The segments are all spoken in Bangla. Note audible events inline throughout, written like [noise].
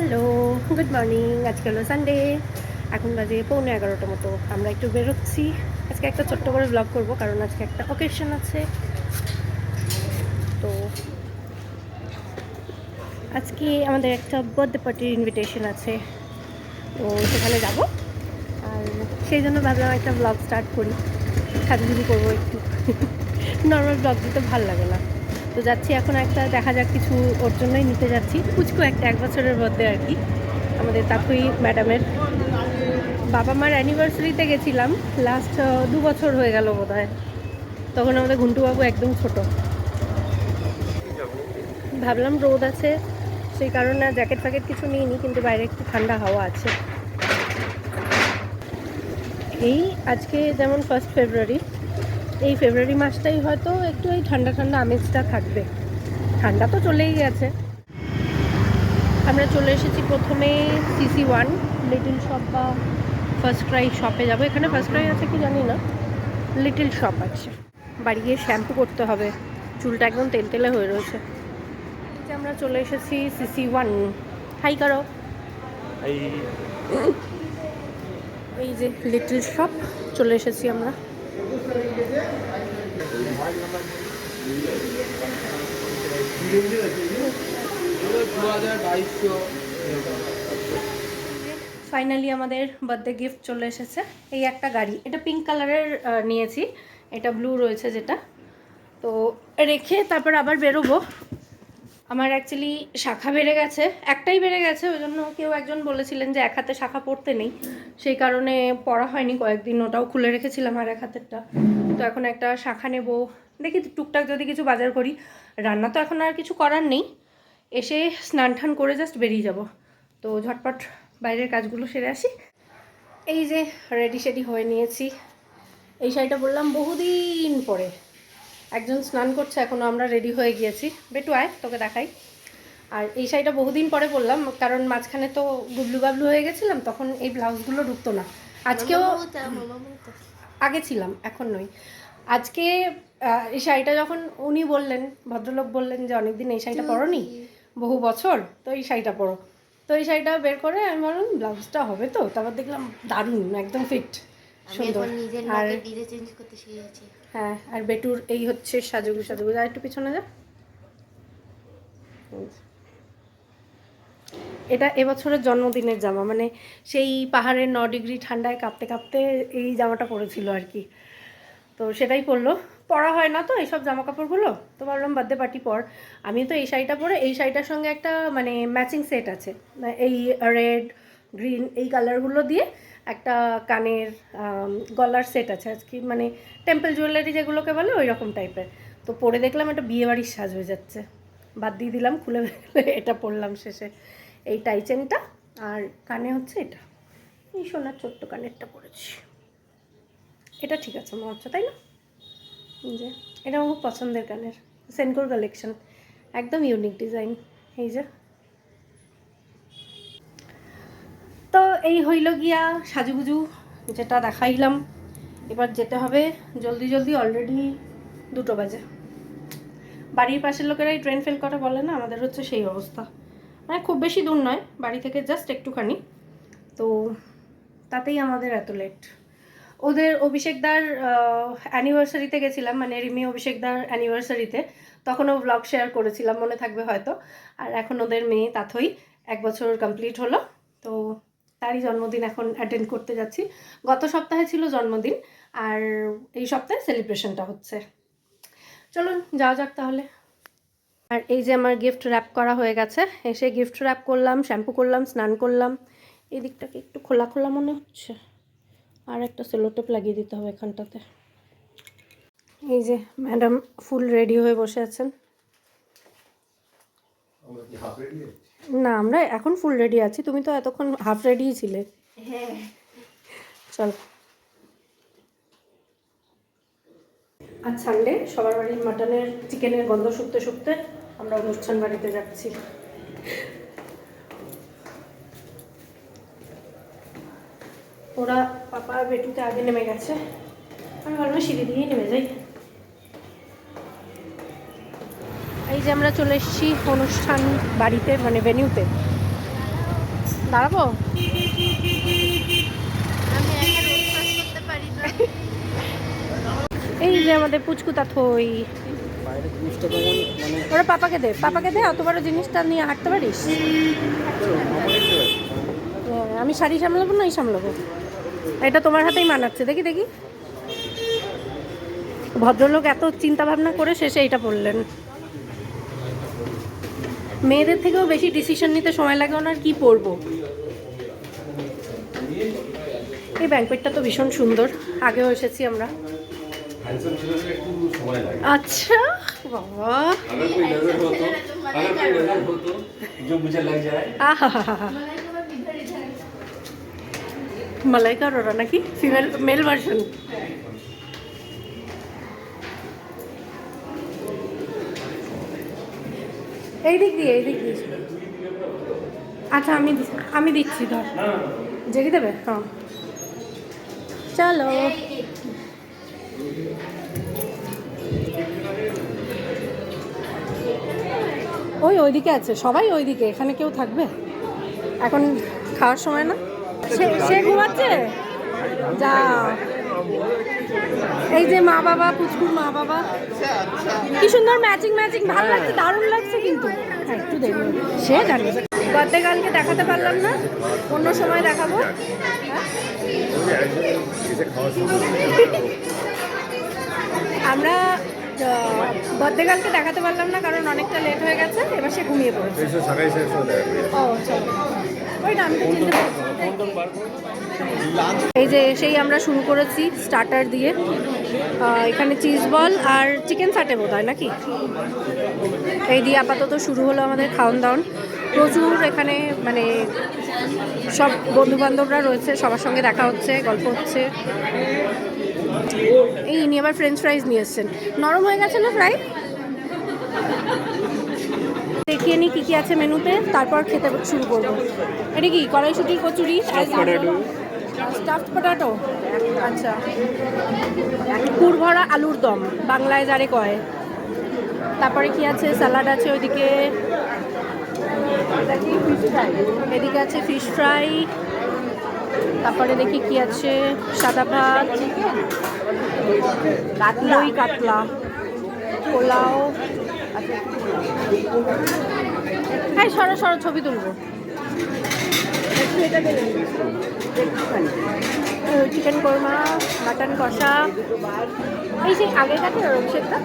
হ্যালো, গুড মর্নিং, আজকে হলো সানডে এখন বাজে পৌনে এগারোটা মতো। আমরা একটু বেরোচ্ছি। আজকে একটা ছোট্ট করে ব্লগ করব, কারণ আজকে একটা অকেশন আছে। তো আজকে আমাদের একটা বার্থডে পার্টির ইনভিটেশন আছে। তো সেখানে যাব। আর সেই জন্য ভাবলাম একটা ব্লগ স্টার্ট করি। সাজুগুজু করব একটু। [laughs] নর্মাল ব্লগ দিতে ভালো লাগে না। তো যাচ্ছি এখন একটা, দেখা যাক কিছু ওর জন্যই নিতে যাচ্ছি। পুচকু একটা, এক বছরের মধ্যে আর কি। আমাদের তাকুই ম্যাডামের। বাবা মার অ্যানিভার্সারিতে গেছিলাম। লাস্ট দু বছর হয়ে গেল বোধ তখন আমাদের ঘুন্টুবাবু একদম ছোট। ভাবলাম রোদ আছে। সেই কারণে জ্যাকেট ফ্যাকেট কিছু নিইনি, কিন্তু বাইরে একটু ঠান্ডা হাওয়া আছে। এই আজকে যেমন ফার্স্ট ফেব্রুয়ারি এই ফেব্রুয়ারি মাসটাই হয়তো একটু এই ঠান্ডা ঠান্ডা আমেজটা থাকবে। ঠান্ডা তো চলেই গেছে। আমরা চলে এসেছি প্রথমে সিসি ওয়ান লিটিল শপ বা ফার্স্ট ক্রাই শপে যাব। এখানে ফার্স্ট ক্রাই আছে কি জানি না? লিটিল শপ আছে। বাড়ি গিয়ে শ্যাম্পু করতে হবে। চুলটা একদম তেলতেলে হয়ে রয়েছে। আমরা চলে এসেছি সিসি ওয়ান হাই করো এই যে লিটল শপ চলে এসেছি আমরা। ফাইনালি আমাদের বার্থডে গিফট চলে এসেছে। এই একটা গাড়ি। এটা পিঙ্ক কালারের নিয়েছি। এটা ব্লু রয়েছে যেটা। তো রেখে তারপর আবার বেরোবো। আমার অ্যাকচুয়ালি শাখা বেড়ে গেছে। একটাই বেড়ে গেছে। ওই জন্য কেউ একজন বলেছিলেন যে এক হাতে শাখা পড়তে নেই। সেই কারণে পড়া হয়নি, কয়েকদিন ওটাও খুলে রেখেছিলাম আর এক হাতেরটা। তো এখন একটা শাখা নেব। দেখি টুকটাক যদি কিছু বাজার করি। রান্না তো এখন আর কিছু করার নেই। এসে স্নান টান করে জাস্ট বেরিয়ে যাব। তো ঝটপট বাইরের কাজগুলো সেরে আসি। এই যে রেডি সেডি হয়ে নিয়েছি। এই শাড়িটা বললাম বহুদিন পরে। একজন স্নান করছে এখনও আমরা রেডি হয়ে গিয়েছি। বেটু আয়, তোকে দেখাই। আর এই শাড়িটা বহুদিন পরে বললাম কারণ মাঝখানে তো গুবলু বাবলু হয়ে গেছিলাম তখন এই ব্লাউজগুলো ঢুকতো না। আজকেও আগে ছিলাম এখন নই। আজকে এই শাড়িটা যখন উনি বললেন ভদ্রলোক বললেন যে অনেকদিন এই শাড়িটা পরনি বহু বছর তো এই শাড়িটা পরো। তো এই শাড়িটা বের করে আমি বললাম ব্লাউজটা হবে তো? তারপর দেখলাম দারুণ একদম ফিট সুন্দর। আর হ্যাঁ আর বেটুর এই হচ্ছে সাজুগু সাজুগু আর একটু পিছনে যা। এটা এবছরের জন্মদিনের জামা মানে সেই পাহাড়ের ন ডিগ্রি ঠান্ডায় কাঁপতে কাঁপতে এই জামাটা পরেছিল আর কি। তো সেটাই পরলো। পরা হয় না তো এইসব জামা কাপড়গুলো তো ভাবলাম বার্থডে পার্টি পর। আমি তো এই শাড়িটা পরে, এই শাড়িটার সঙ্গে একটা মানে ম্যাচিং সেট আছে। মানে এই রেড গ্রিন এই কালারগুলো দিয়ে একটা কানের গলার সেট আছে। আজকে মানে টেম্পল জুয়েলারি যেগুলোকে বলে ওই রকম টাইপের তো পরে দেখলাম একটা বিয়েবাড়ির সাজ হয়ে যাচ্ছে। বাদ দিয়ে দিলাম, খুলে এটা পরলাম শেষে। এই টাই চেনটা আর কানে হচ্ছে এটা। এই সোনার ছোট্ট কানেরটা পরেছি। এটা ঠিক আছে, মনে হচ্ছে, তাই না? যে, এটা আমার খুব পছন্দের কানের। সেনকোর কালেকশন একদম ইউনিক ডিজাইন এই যে। তো এই হইল গিয়া সাজুগুজু, যেটা দেখাইলাম। এবার যেতে হবে জলদি জলদি অলরেডি দুটো বাজে। বাড়ির পাশের লোকেরাই ট্রেন ফেল করে বলে না? আমাদের হচ্ছে সেই অবস্থা। মানে খুব বেশি দূর নয়, বাড়ি থেকে জাস্ট একটুখানি। তো তাতেই আমাদের এত লেট ওদের অভিষেকদার অ্যানিভার্সারিতে গেছিলাম মানে রিমি অভিষেকদার অ্যানিভার্সারিতে তখনও ব্লগ শেয়ার করেছিলাম, মনে থাকবে হয়তো। আর এখন ওদের মেয়ে তাথই এক বছর কমপ্লিট হলো। তো তারই জন্মদিন এখন অ্যাটেন্ড করতে যাচ্ছি। গত সপ্তাহে ছিল জন্মদিন, আর এই সপ্তাহে সেলিব্রেশনটা হচ্ছে। চলুন যাওয়া যাক তাহলে। আর এই যে আমার গিফট র্যাপ করা হয়ে গেছে এসে গিফট র্যাপ করলাম শ্যাম্পু করলাম স্নান করলাম। এই দিকটাকে একটু খোলা খোলা মনে হচ্ছে। আর একটা সেলোটেপ লাগিয়ে দিতে হবে এখানটাতে। এই যে ম্যাডাম ফুল রেডি হয়ে বসে আছেন। না আমরা এখন ফুল রেডি আছি। তুমি তো এতক্ষণ হাফ রেডিই ছিলে। হ্যাঁ। চল। আজ সানডে সবার বাড়ির মাটনের, চিকেনের গন্ধ শুকতে শুকতে আমরা অনুষ্ঠান বাড়িতে যাচ্ছি। ওরা পাপা বেটুতে আগে নেমে গেছে। আমি ভাবলাম সিঁড়ি দিয়েই নেমে যাই। এই যে আমরা চলে এসেছি অনুষ্ঠান বাড়িতে মানে ভেনিউতে দাঁড়াবো আমি একা রোড ক্রস করতে পারি না এই যে আমাদের পুচকুতা থই ওরা পাপাকে দে পাপাকে দে অত বড় জিনিসটা নিয়ে হাঁটতে পারিস? হ্যাঁ, আমি শাড়ি সামলাবো না এই সামলাবো। এটা তোমার হাতেই মানাচ্ছে দেখি দেখি। ভদ্রলোক এত চিন্তা ভাবনা করে শেষে এইটা পড়লেন। মেয়েদের থেকেও বেশি ডিসিশন নিতে সময় লাগে ওনার কি পরবো এই ব্যাংকপেটটা তো ভীষণ সুন্দর আগেও এসেছি আমরা। আচ্ছা বাবা। মালাইকা রোরা নাকি? ফিমেল মেল ভার্সন এই দিক দিয়ে এই দিক দিয়ে। আচ্ছা আমি আমি দিচ্ছি ধর। জেগে দেবে? হ্যাঁ। চলো। ওই ওইদিকে আছে, সবাই ওইদিকে, এখানে কেউ থাকবে? এখন খাওয়ার সময় না? সে ঘুমাচ্ছে? যা এই যে মা বাবা, পুচকুর মা বাবা। কি সুন্দর ম্যাচিং ম্যাচিং, ভালো লাগছে, দারুণ লাগছে কিন্তু। হ্যাঁ একটু হবে। সে জানি। কালকে দেখাতে পারলাম না, অন্য সময় দেখাবো। আমরা বার্থডে কালকে দেখাতে পারলাম না কারণ অনেকটা লেট হয়ে গেছে এবার সে ঘুমিয়ে পড়েছে। ও চলো। ওইটা আমি তো চিনতে এই যে এসেই আমরা শুরু করেছি স্টার্টার দিয়ে। এখানে চিজ বল আর চিকেন সাটে বোধ হয় নাকি? এই দিয়ে আপাতত শুরু হলো আমাদের খাওয়ান দাওয়ান প্রচুর এখানে মানে সব বন্ধু বান্ধবরা রয়েছে সবার সঙ্গে দেখা হচ্ছে গল্প হচ্ছে। এই ইনি আবার ফ্রেঞ্চ ফ্রাইজ নিয়ে এসছেন। নরম হয়ে গেছে না ফ্রাই দেখিয়ে নিই কী কী আছে মেনুতে তারপর খেতে শুরু করব। এটা কি কড়াইশুটির কচুরি? স্টাফড পটাটো আচ্ছা। পুর ভরা আলুর দম বাংলায় যারে কয়। তারপরে কি আছে স্যালাড আছে ওইদিকে। এদিকে আছে ফিশ ফ্রাই তারপরে দেখি কি আছে, সাদা ভাত, দই কাতলা, পোলাও হ্যাঁ সরো সরো, ছবি তুলবো। চিকেন কোরমা মাটন কষা। এই সেই আগের কাটে অভিষেকটা?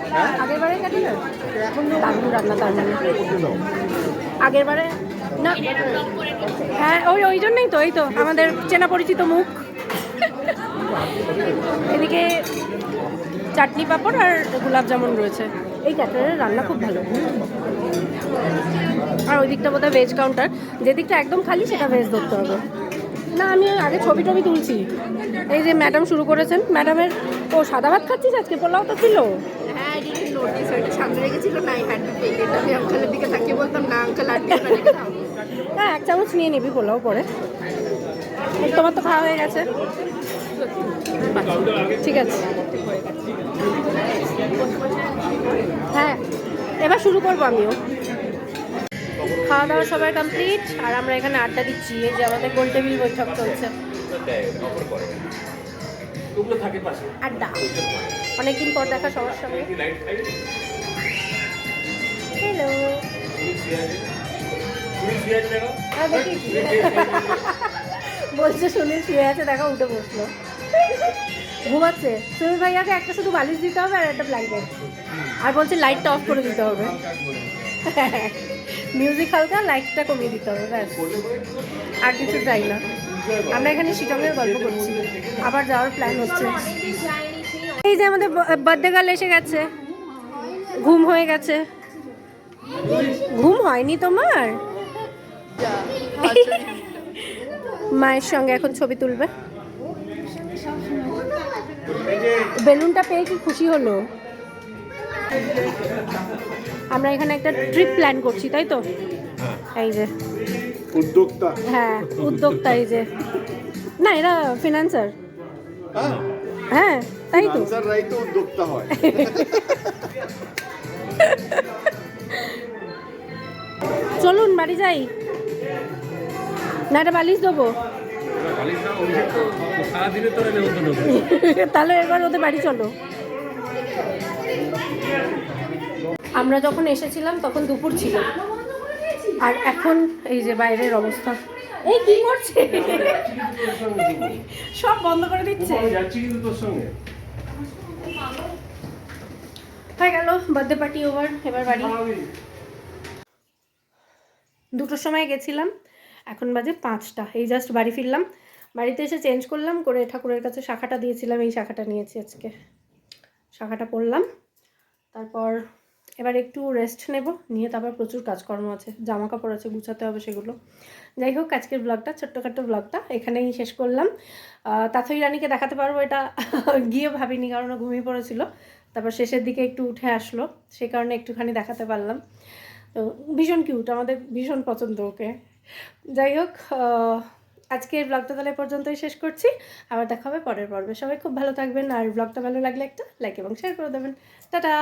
আগের বারে কাটে না দারুণ রান্না আগের বারে? না হ্যাঁ ওই ওই জন্যই তো, এই তো, আমাদের চেনা পরিচিত মুখ। এদিকে চাটনি পাঁপড় আর গোলাপ জামুন রয়েছে। এই ক্যাটারের রান্না খুব ভালো। আর ওই দিকটা বোধহয় ভেজ কাউন্টার যে দিকটা একদম খালি, সেটা ভেজ ধরতে হবে। না, আমি আগে ছবি টবি তুলছি। এই যে ম্যাডাম শুরু করেছেন ম্যাডামের ও সাদা ভাত খাচ্ছিস আজকে? পোলাও তো ছিল। এদিকে নোটিস ওইটা সামনে রেখেছিল না এই হ্যান্ড পেয়ে আমি আঙ্কেলের দিকে তাকিয়ে বলতাম না আঙ্কেল আর দিও না, হ্যাঁ এক চামচ নিয়ে নিবি পোলাও পরে। তোমার তো খাওয়া হয়ে গেছে। ঠিক আছে। হ্যাঁ এবার শুরু করব আমিও। খাওয়া দাওয়া সবাই কমপ্লিট আর আমরা এখানে আড্ডা দিচ্ছি এই যে আমাদের গোল টেবিল বৈঠক চলছে। ওগুলো থাকে পাশে। আড্ডা। অনেকদিন পর দেখা সবার সঙ্গে। হ্যালো বলছে সুনীল শুয়ে আছে দেখা উঠে বসল। ঘুমাচ্ছে। সুনীল ভাইয়াকে একটা শুধু বালিশ দিতে হবে আর একটা ব্ল্যাঙ্কেট আর বলছে লাইটটা অফ করে দিতে হবে। মিউজিক হালকা লাইটটা কমিয়ে দিতে হবে ব্যাস। আর কিছু চাই না। আমরা এখানে শিলংয়ের গল্প করছি। আবার যাওয়ার প্ল্যান হচ্ছে। এই যে আমাদের বার্থডে গার্ল এসে গেছে। ঘুম হয়ে গেছে। ঘুম হয়নি তোমার? মায়ের সঙ্গে এখন ছবি তুলবে। বেলুনটা পেয়ে কি খুশি হলো? আমরা এখানে একটা ট্রিপ প্ল্যান করছি তাই তো? এই যে। উদ্যোক্তা। হ্যাঁ উদ্যোক্তা এই যে। না এরা ফিনান্সার হ্যাঁ তাই তো। রাই তো উদ্যোক্তা হয়। চলুন বাড়ি যাই। না এটা বালিশ দেবো। তাহলে এবার ওদের বাড়ি চলো। আমরা যখন এসেছিলাম তখন দুপুর ছিল। আর এখন এই যে বাইরের অবস্থা। এই কি করছে? সব বন্ধ করে দিচ্ছে? হয়ে গেল বার্থডে পার্টি ওভার এবার বাড়ি। দুটোর সময় গেছিলাম এখন বাজে পাঁচটা। এই জাস্ট বাড়ি ফিরলাম। বাড়িতে এসে চেঞ্জ করলাম করে ঠাকুরের কাছে শাখাটা দিয়েছিলাম এই শাখাটা নিয়েছি আজকে। শাখাটা পরলাম তারপর এবার একটু রেস্ট নেব নিয়ে তারপর প্রচুর কাজকর্ম আছে জামা কাপড় আছে গুছাতে হবে সেগুলো। যাই হোক আজকের ব্লগটা ছোট্টখাট্ট ব্লগটা এখানেই শেষ করলাম। তাথই রানীকে দেখাতে পারব এটা গিয়ে ভাবিনি কারণ ঘুমিয়ে পড়েছিল। তারপর শেষের দিকে একটু উঠে আসলো সে কারণে একটুখানি দেখাতে পারলাম। তো ভীষণ কিউট আমাদের ভীষণ পছন্দ ওকে। যাই হোক আহ, আজকের ব্লগটা তাহলে পর্যন্তই শেষ করছি। আবার দেখা হবে পরের পর্বে। সবাই খুব ভালো থাকবেন আর ব্লগটা ভালো লাগলে একটা লাইক এবং শেয়ার করে দেবেন। টাটা!